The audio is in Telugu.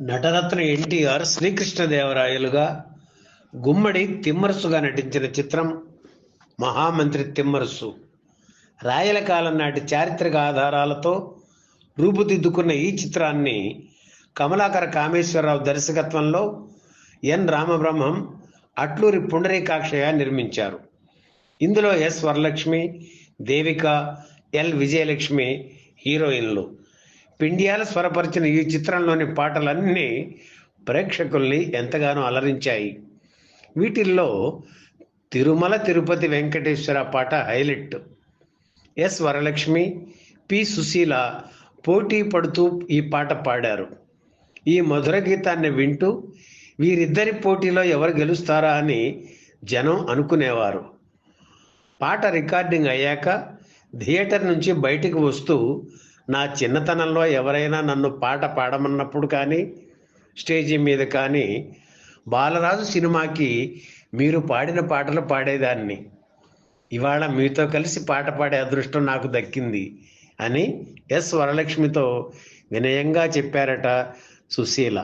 నటరత్న ఎన్టీఆర్ శ్రీకృష్ణదేవరాయలుగా గుమ్మడి తిమ్మరసుగా నటించిన చిత్రం మహామంత్రి తిమ్మరసు. రాయల కాలం నాటి చారిత్రక ఆధారాలతో రూపుదిద్దుకున్న ఈ చిత్రాన్ని కమలాకర కామేశ్వరరావు దర్శకత్వంలో ఎన్ రామబ్రహ్మం అట్లూరి పుండరీకాక్షయ్య నిర్మించారు. ఇందులో ఎస్ వరలక్ష్మి దేవిక ఎల్ విజయలక్ష్మి హీరోయిన్లు. పిండియాల స్వరపరిచిన ఈ చిత్రంలోని పాటలన్నీ ప్రేక్షకుల్ని ఎంతగానో అలరించాయి. వీటిల్లో తిరుమల తిరుపతి వెంకటేశ్వర పాట highlight. S Varalakshmi P Susheela పోటీ పడుతూ ఈ పాట పాడారు. ఈ మధుర గీతాన్ని వింటూ వీరిద్దరి పోటీలో ఎవరు గెలుస్తారా అని జనం అనుకునేవారు. పాట రికార్డింగ్ అయ్యాక థియేటర్ నుంచి బయటికి వస్తూ నా చిన్నతనంలో ఎవరైనా నన్ను పాట పాడమన్నప్పుడు కానీ స్టేజీ మీద కానీ బాలరాజు సినిమాకి మీరు పాడిన పాటలు పాడేదాన్ని. ఇవాళ మీతో కలిసి పాట పాడే అదృష్టం నాకు దక్కింది అని ఎస్ వరలక్ష్మితో వినయంగా చెప్పారట సుశీల.